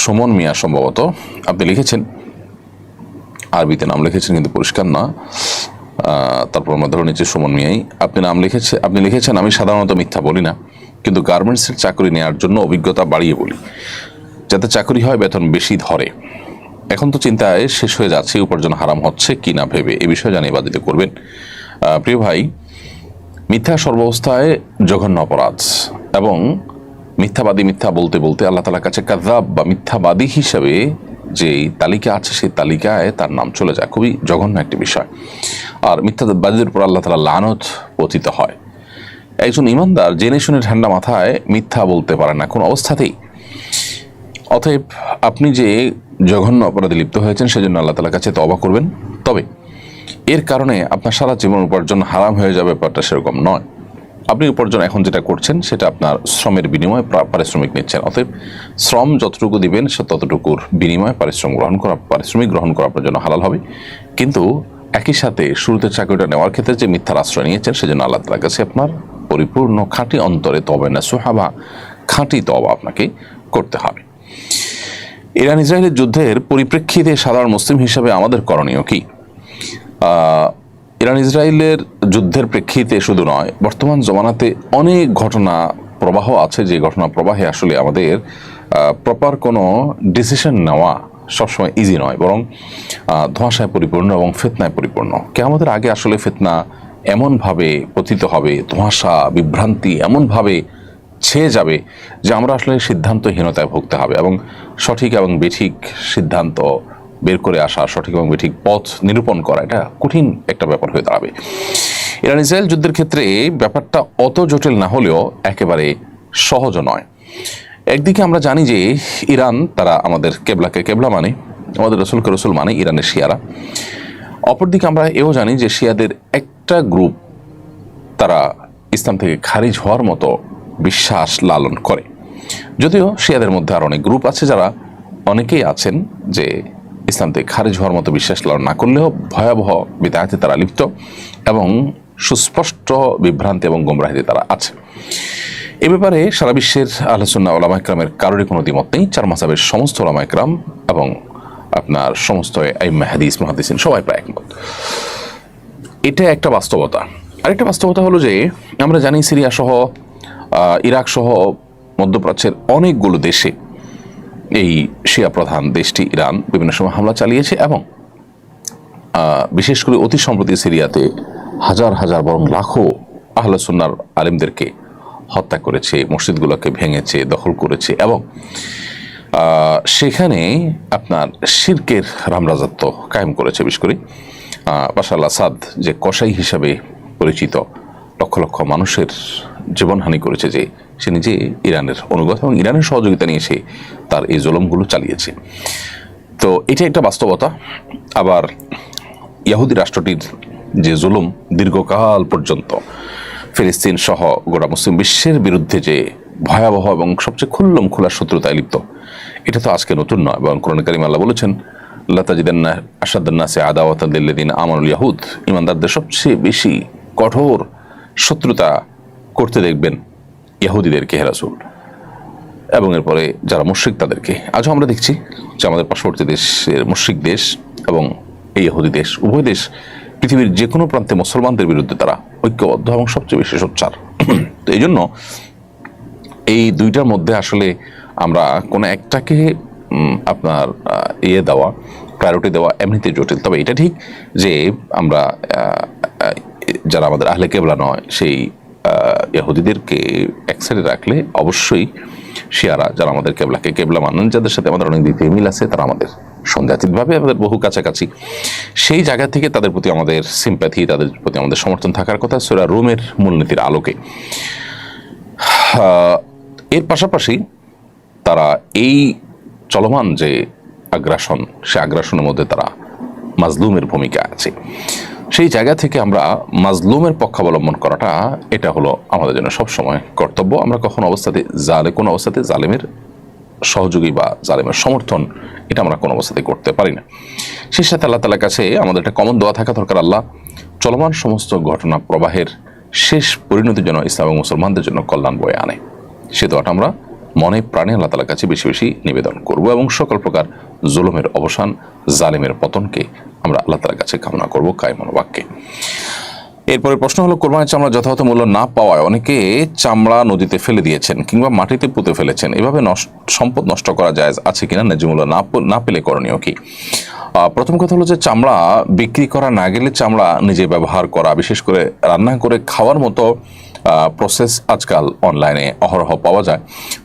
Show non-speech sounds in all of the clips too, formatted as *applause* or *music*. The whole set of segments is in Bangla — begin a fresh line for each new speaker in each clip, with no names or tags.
সুমন মিয়া সম্ভবত, আপনি লিখেছেন। আরবিতে নাম লিখেছেন কিন্তু পরিষ্কার না। তারপর আমরা ধরে নিচ্ছি সুমন মিয়াই। আপনি নাম লিখেছে, আপনি লিখেছেন, আমি সাধারণত মিথ্যা বলি না, কিন্তু গার্মেন্টসের চাকরি নেওয়ার জন্য অভিজ্ঞতা বাড়িয়ে বলি। যাতে চাকরি হয়, বেতন বেশি ধরে। এখন তো চিন্তায় শেষ হয়ে যাচ্ছে, উপার্জন হারাম হচ্ছে কি না ভেবে। এ বিষয়ে জানিয়ে বাদিত করবেন। প্রিয় ভাই, মিথ্যা সর্বাবস্থায় জঘন্য অপরাধ এবং মিথ্যাবাদী মিথ্যা বলতে বলতে আল্লাহ তালার কাছে কাজাব বা মিথ্যাবাদী হিসাবে যে তালিকা আছে, সেই তালিকায় তার নাম চলে যায়। খুবই জঘন্য একটি বিষয়। আর মিথ্যাবাদীদের উপর আল্লাহ তালা লানত পতিত হয়। একজন ইমানদার জেনে শুনে ঠান্ডা মাথায় মিথ্যা বলতে পারে না, কোনো অবস্থাতেই। অতএব আপনি যে জঘন্য অপরাধে লিপ্ত হয়েছেন, সেজন্য আল্লাহ তালার কাছে তবা করবেন। তবে এর কারণে আপনার সারা জীবন উপার্জন হারাম হয়ে যাবে, ব্যাপারটা সেরকম নয়। আপনি উপার্জন এখন যেটা করছেন, সেটা আপনার শ্রমের বিনিময়ে পারিশ্রমিক নিচ্ছেন। অতএব শ্রম যতটুকু দিবেন, সে ততটুকুর বিনিময়ে পারিশ্রম গ্রহণ করা পারিশ্রমিক গ্রহণ করা আপনার জন্য হালাল হবে। কিন্তু একই সাথে শুরুতে চাকরিটা নেওয়ার ক্ষেত্রে যে মিথ্যার আশ্রয় নিয়েছেন, সেজন্য আল্লাহ তালার কাছে আপনার পরিপূর্ণ খাঁটি অন্তরে তবে না সোহাবা, খাঁটি তবা আপনাকে করতে হবে। ইরান ইসরায়েলের যুদ্ধের পরিপ্রেক্ষিতে সাধারণ মুসলিম হিসাবে আমাদের করণীয় কি? ইরান ইসরায়েলের যুদ্ধের প্রেক্ষিতে শুধু নয়, বর্তমান জমানাতে অনেক ঘটনা প্রবাহ আছে। যে ঘটনা প্রবাহে আসলে আমাদের প্রপার কোনো ডিসিশন নেওয়া সবসময় ইজি নয়, বরং ধোঁয়াশায় পরিপূর্ণ এবং ফেতনায় পরিপূর্ণ। কে আমাদের আগে আসলে ফেতনা এমনভাবে পতিত হবে, ধোঁয়াশা, বিভ্রান্তি এমনভাবে ছেয়ে যাবে যে আমরা আসলে সিদ্ধান্তহীনতায় ভুগতে হবে এবং সঠিক এবং বেঠিক সিদ্ধান্ত বের করে আসা সঠিক এবং বেঠিক পথ নিরূপণ করা, এটা কঠিন একটা ব্যাপার হয়ে দাঁড়াবে। ইরান ইসরায়েল যুদ্ধের ক্ষেত্রে ব্যাপারটা অত জটিল না হলেও একেবারে সহজ নয়। একদিকে আমরা জানি যে ইরান, তারা আমাদের কেবলাকে কেবলা মানে আমাদের রসুলকে রসুল মানে ইরানের শিয়ারা। অপরদিকে আমরা এও জানি যে শিয়াদের একটা গ্রুপ তারা ইসলাম থেকে খারিজ হওয়ার মতো বিশ্বাস লালন করে। যদিও শিয়াদের মধ্যে আর অনেক গ্রুপ আছে যারা অনেকেই আছেন যে ইসলাম থেকে খারিজ হওয়ার মতো বিশ্বাস লালন না করলেও ভয়াবহ বিদায়তে তারা লিপ্ত এবং সুস্পষ্ট বিভ্রান্তি এবং গোমরাহিতে তারা আছে। এ ব্যাপারে সারা বিশ্বের আলোচনা ওলামা ইকরামের কারোরই কোনো দ্বিমত নেই। চার মাসাবের সমস্ত ওলামা ইকরাম এবং আপনার সমস্ত আইম্মা, হাদিস মহাদিসিন সবাই প্রায় একমত। এটা একটা বাস্তবতা। আরেকটা বাস্তবতা হলো যে, আমরা জানি সিরিয়া সহ ইরাক সহ মধ্যপ্রাচ্যের অনেকগুলো দেশে এই শিয়া প্রধান দেশটি ইরান বিভিন্ন সময় হামলা চালিয়েছে এবং বিশেষ করে অতি সম্প্রতি সিরিয়াতে হাজার হাজার বরং লাখো আহলসুন্নার আলিমদেরকে হত্যা করেছে, মসজিদগুলোকে ভেঙেছে, দখল করেছে এবং সেখানে আপনার শির্কের রামরাজত্ব কায়েম করেছে বিশেষ করে। আল আসাদ যে কসাই হিসাবে পরিচিত, লক্ষ লক্ষ মানুষের জীবনহানি করেছে যে সে নিজে ইরানের অনুগত এবং ইরানের সহযোগিতা নিয়ে সে তার এই জুলমগুলো চালিয়েছে। তো এটা একটা বাস্তবতা। আবার ইয়াহুদি রাষ্ট্রটির যে জুলুম দীর্ঘকাল পর্যন্ত ফিলিস্তিন সহ গোটা মুসলিম বিশ্বের বিরুদ্ধে যে ভয়াবহ এবং সবচেয়ে খুল্লম খোলা শত্রুতায় লিপ্ত, এটা তো আজকে নতুন নয়। এবং কোরআন কারিম আল্লাহ বলেছেন লতাজিদান্না আসাদান্না সে আদাওয়াতাদিন আমানুল ইয়াহুদ ইমানদারদের সবচেয়ে বেশি কঠোর শত্রুতা করতে দেখবেন ইয়াহুদিদেরকে হেরাসুল এবং এরপরে যারা মুশ্রিক তাদেরকে। আজও আমরা দেখছি যে আমাদের পার্শ্ববর্তী দেশের মুশ্রিক দেশ এবং এই ইহুদি দেশ, উভয় দেশ পৃথিবীর যে কোনো প্রান্তে মুসলমানদের বিরুদ্ধে তারা ঐক্যবদ্ধ এবং সবচেয়ে বেশি সোচ্চার। *clears throat* তো এই জন্য এই দুইটার মধ্যে আসলে আমরা কোনো একটাকে আপনার ইয়ে দেওয়া প্রায়োরিটি দেওয়া এমনিতে জটিল। তবে এটা ঠিক যে আমরা যারা আমাদের আহলে কেবলা নয়, সেই ইহুদিদেরকে এক সাইডে রাখলে অবশ্যই শিয়ারা যারা আমাদের কেবলাকে কেবলা মানেন, যাদের সাথে আমাদের অনেক দিকে মিল আছে, তারা আমাদের সন্দেহাতীতভাবে আমাদের বহু কাছাকাছি। সেই জায়গা থেকে তাদের প্রতি আমাদের সিম্প্যাথি তাদের প্রতি আমাদের সমর্থন থাকার কথা সেরা রোমের মূলনীতির আলোকে। এর পাশাপাশি তারা এই চলমান যে আগ্রাসন, সে আগ্রাসনের মধ্যে তারা মাজলুমের ভূমিকা আছে। সেই জায়গা থেকে আমরা মাজলুমের পক্ষাবলম্বন করাটা এটা হলো আমাদের জন্য সবসময় কর্তব্য। আমরা কখনো অবস্থাতে জালে কোনো অবস্থাতে জালেমের সহযোগী বা জালেমের সমর্থন এটা আমরা কোনো অবস্থাতে করতে পারি না। সেই সাথে আল্লাহ তালার কাছে আমাদের একটা কমন দোয়া থাকা দরকার আল্লাহ। চলমান সমস্ত ঘটনা প্রবাহের শেষ পরিণতির জন্য ইসলাম এবং মুসলমানদের জন্য কল্যাণ বয়ে আনে। সে দোয়াটা আমরা মনে প্রাণে আল্লাহ তালার কাছে বেশি বেশি নিবেদন করব এবং সকল প্রকার জুলুমের অবসান, জালিমের পতনকে আমরা আল্লাহ তালার কাছে কামনা করব কায় মনোবাক্যে এরপরে প্রশ্ন হলো, কোরবানির চামড়া যথাযথ মূল্য না পাওয়ায় অনেকে চামড়া নদীতে ফেলে দিয়েছেন কিংবা মাটিতে পুঁতে ফেলেছেন। এভাবে সম্পদ নষ্ট করা যায় আছে কিনা ন্যায্য মূল্য না না পেলে করণীয় কি? প্রথম কথা হলো যে চামড়া বিক্রি করা না গেলে চামড়া নিজে ব্যবহার করা, বিশেষ করে রান্না করে খাওয়ার মতো প্রসেস আজকাল অনলাইনে অহরহ পাওয়া যায়।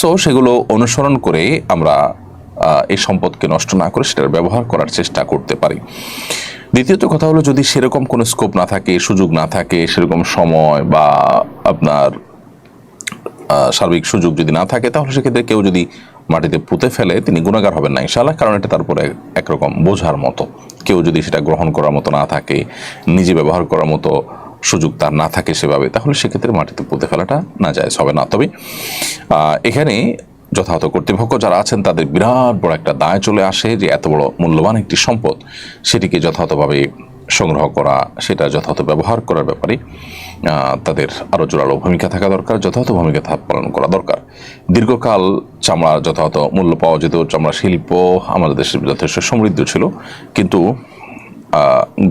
সো সেগুলো অনুসরণ করে আমরা এই সম্পদকে নষ্ট না করে সেটার ব্যবহার করার চেষ্টা করতে পারি। দ্বিতীয়ত কথা হলো, যদি সেরকম কোনো স্কোপ না থাকে, সুযোগ না থাকে, সেরকম সময় বা আপনার সার্বিক সুযোগ যদি না থাকে, তাহলে সেক্ষেত্রে কেউ যদি মাটিতে পুঁতে ফেলে, তিনি গুণাগার হবেন না ইনশাআল্লাহ, কারণ এটা তারপরে একরকম বোঝার মতো। কেউ যদি সেটা গ্রহণ করার মতো না থাকে, নিজে ব্যবহার করার মতো সুযোগ তার না থাকে সেভাবে, তাহলে সেক্ষেত্রে মাটিতে পুঁতে ফেলাটা না যায় হবে না। তবে এখানে যথাযথ কর্তৃপক্ষ যারা আছেন, তাদের বিরাট বড় একটা দায় চলে আসে যে এত বড় মূল্যবান একটি সম্পদ সেটিকে যথাযথভাবে সংগ্রহ করা, সেটা যথাযথ ব্যবহার করার ব্যাপারে তাদের আরও জোরালো ভূমিকা থাকা দরকার, যথাযথ ভূমিকা পালন করা দরকার। দীর্ঘকাল চামড়া যথাযথ মূল্য পাওয়া যেত, চামড়া শিল্প আমাদের দেশে যথেষ্ট সমৃদ্ধ ছিল। কিন্তু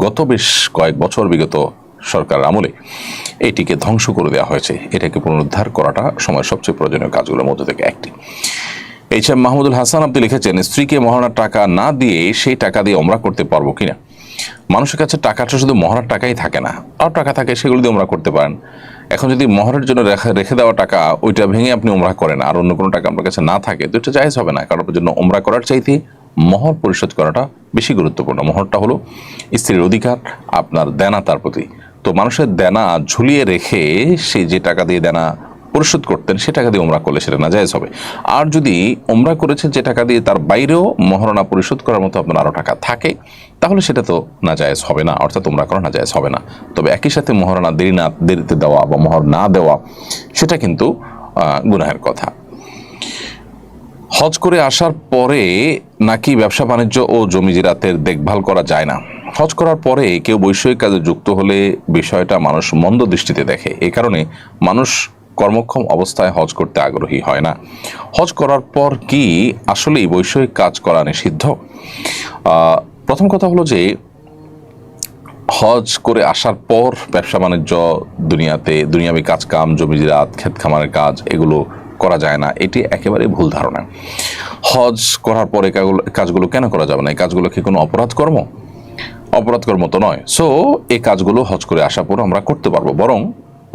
গত বেশ কয়েক বছর বিগত সরকারের আমলে। এটিকে ধ্বংস করে দেওয়া হয়েছে। এটাকে পুনরুদ্ধার করাটা সময় সবচেয়ে প্রয়োজনীয় কাজগুলোর মধ্যে থেকে একটি। এইচ মাহমুদুল হাসান আপনি লিখেছেন, স্ত্রীকে মহারণার টাকা না দিয়ে সেই টাকা দিয়ে আমরা করতে পারব কিনা? মানুষের কাছে টাকাটা শুধু মহারার টাকাই থাকে না। আর টাকা থাকে, সেগুলো দিয়ে আমরা করতে পারেন। এখন যদি মহরের জন্য রেখে দেওয়া টাকা, ওইটা ভেঙে আপনি ওমরা করেন, আর অন্য কোনো টাকা আপনার কাছে না থাকে, তো এটা হবে না। কারণ জন্য ওমরা করার চাইতে মহর পরিশোধ করাটা বেশি গুরুত্বপূর্ণ। মহরটা হলো স্ত্রীর অধিকার, আপনার দেনা তার প্রতি। তো মানুষের দেনা ঝুলিয়ে রেখে সে যে টাকা দিয়ে দেনা পরিশোধ করতেন, সে টাকা দিয়ে ওমরা করলে সেটা নাজায়েজ হবে। আর যদি ওমরা করেছেন যে টাকা দিয়ে তার বাইরেও মহারণা পরিশোধ করার মতো আপনার আরও টাকা থাকে, তাহলে সেটা তো নাজায়েজ হবে না, অর্থাৎ ওমরা করা নাজায়েজ হবে না। তবে একই সাথে মহারণা দেরি না, দেরিতে দেওয়া বা মহর না দেওয়া, সেটা কিন্তু গুনাহের কথা। হজ করে আসার পরে নাকি ব্যবসা বাণিজ্য ও জমি জিরাতের দেখভাল করা যায় না? হজ করার পরে কেউ বৈষয়িক কাজে যুক্ত হলে বিষয়টা মানুষ মন্দ দৃষ্টিতে দেখে। এই কারণে মানুষ কর্মক্ষম অবস্থায় হজ করতে আগ্রহী হয় না। হজ করার পর কি আসলেই বৈষয়িক কাজ করা নিষিদ্ধ? প্রথম কথা হলো যে, হজ করে আসার পর ব্যবসা বাণিজ্য দুনিয়াতে, দুনিয়াবি কাজ কাম জমি জিরাত, ক্ষেত খামারের কাজ এগুলো করা যায় না। এটি একেবারে ভুল ধারণা। হজ করার পরে কাজগুলো কেন করা যাবে না? এই কাজগুলো কি কোনো অপরাধ কর্ম অপরাধ মতো নয়। সো এই কাজগুলো হজ করে আসার পর আমরা করতে পারব। বরং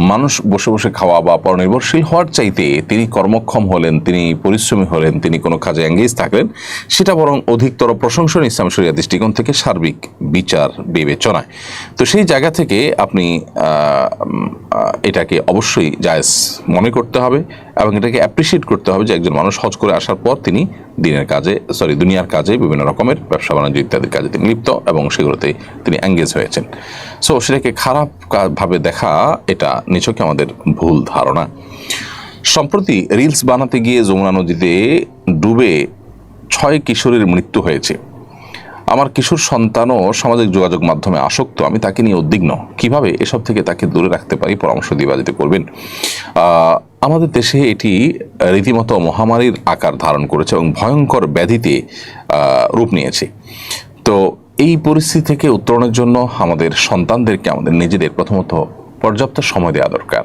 মানুষ বসে বসে খাওয়া বা পরনির্ভরশীল হওয়ার চাইতে তিনি কর্মক্ষম হলেন, তিনি পরিশ্রমী হলেন, তিনি কোনো কাজে এঙ্গেজ থাকলেন, সেটা বরং অধিকতর প্রশংসনীয় ইসলাম শরিয়া দৃষ্টিকোণ থেকে সার্বিক বিচার বিবেচনায়। তো সেই জায়গা থেকে আপনি এটাকে অবশ্যই জায়েজ মনে করতে হবে এবং এটাকে অ্যাপ্রিসিয়েট করতে হবে যে একজন মানুষ হজ করে আসার পর তিনি দিনের কাজে সরি দুনিয়ার কাজে, বিভিন্ন রকমের ব্যবসা বাণিজ্য ইত্যাদির কাজে তিনি লিপ্ত এবং সেগুলোতে তিনি এঙ্গেজ হয়েছেন। সো সেটাকে খারাপ কা- ভাবে দেখা, এটা নিছকে আমাদের ভুল ধারণা। সম্প্রতি রিলস বানাতে গিয়ে যমুনা নদীতে ডুবে ছয় কিশোরের মৃত্যু হয়েছে। আমার কিশোর সন্তানও সামাজিক যোগাযোগ মাধ্যমে আসক্ত, আমি তাকে নিয়ে উদ্বিগ্ন। কীভাবে এসব থেকে তাকে দূরে রাখতে পারি, পরামর্শ দিবা দিতে করবেন আমাদের দেশে এটি রীতিমতো মহামারীর আকার ধারণ করেছে এবং ভয়ঙ্কর ব্যাধিতে রূপ নিয়েছে। তো এই পরিস্থিতি থেকে উত্তরণের জন্য আমাদের সন্তানদেরকে, আমাদের নিজেদের প্রথমত পর্যাপ্ত সময় দেওয়া দরকার।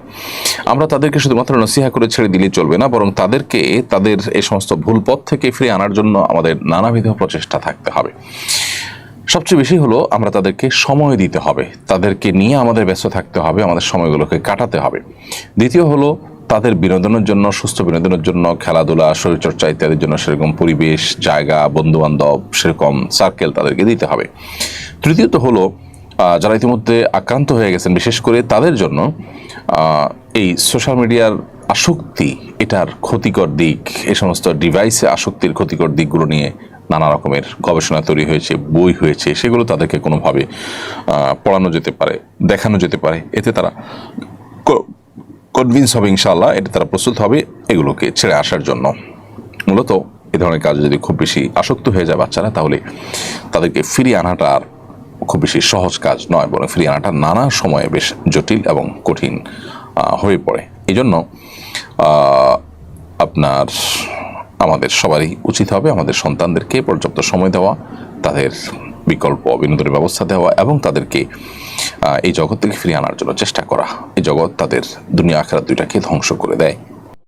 আমরা তাদেরকে শুধুমাত্র নসিহা করে ছেড়ে দিলেই চলবে না, বরং তাদেরকে তাদের এই সমস্ত ভুল পথ থেকে ফিরে আনার জন্য আমাদের নানাবিধ প্রচেষ্টা থাকতে হবে। সবচেয়ে বেশি হলো আমরা তাদেরকে সময় দিতে হবে, তাদেরকে নিয়ে আমাদের ব্যস্ত থাকতে হবে, আমাদের সময়গুলোকে কাটাতে হবে। দ্বিতীয় হলো তাদের বিনোদনের জন্য, সুস্থ বিনোদনের জন্য, খেলাধুলা, শরীরচর্চা ইত্যাদির জন্য সেরকম পরিবেশ, জায়গা বন্ধু বান্ধব সেরকম সার্কেল তাদেরকে দিতে হবে। তৃতীয়ত হলো যারা ইতিমধ্যে আক্রান্ত হয়ে গেছেন, বিশেষ করে তাদের জন্য এই সোশ্যাল মিডিয়ার আসক্তি, এটার ক্ষতিকর দিক, এ সমস্ত ডিভাইসে আসক্তির ক্ষতিকর দিকগুলো নিয়ে নানা রকমের গবেষণা তৈরি হয়েছে, বই হয়েছে, সেগুলো তাদেরকে কোনোভাবে পড়ানো যেতে পারে, দেখানো যেতে পারে। এতে তারা কনভিন্স হবে ইনশাল্লাহ এটা তারা প্রস্তুত হবে এগুলোকে ছেড়ে আসার জন্য। মূলত এ ধরনের কাজ যদি খুব বেশি আসক্ত হয়ে যায় বাচ্চারা, তাহলে তাদেরকে ফিরিয়ে আনাটা আর খুব বেশি সহজ কাজ নয়, বরং ফিরিয়ে আনাটা নানা সময়ে বেশ জটিল এবং কঠিন হয়ে পড়ে। এই জন্য আপনার, আমাদের সবারই উচিত হবে, আমাদের সন্তানদেরকে পর্যাপ্ত সময় দেওয়া, তাদের বিকল্প বিনোদনের ব্যবস্থা দেওয়া এবং তাদেরকে এই জগৎ থেকে ফিরিয়ে আনার জন্য চেষ্টা করা। এই জগৎ তাদের দুনিয়া আখেরাত দুইটাকে ধ্বংস করে দেয়।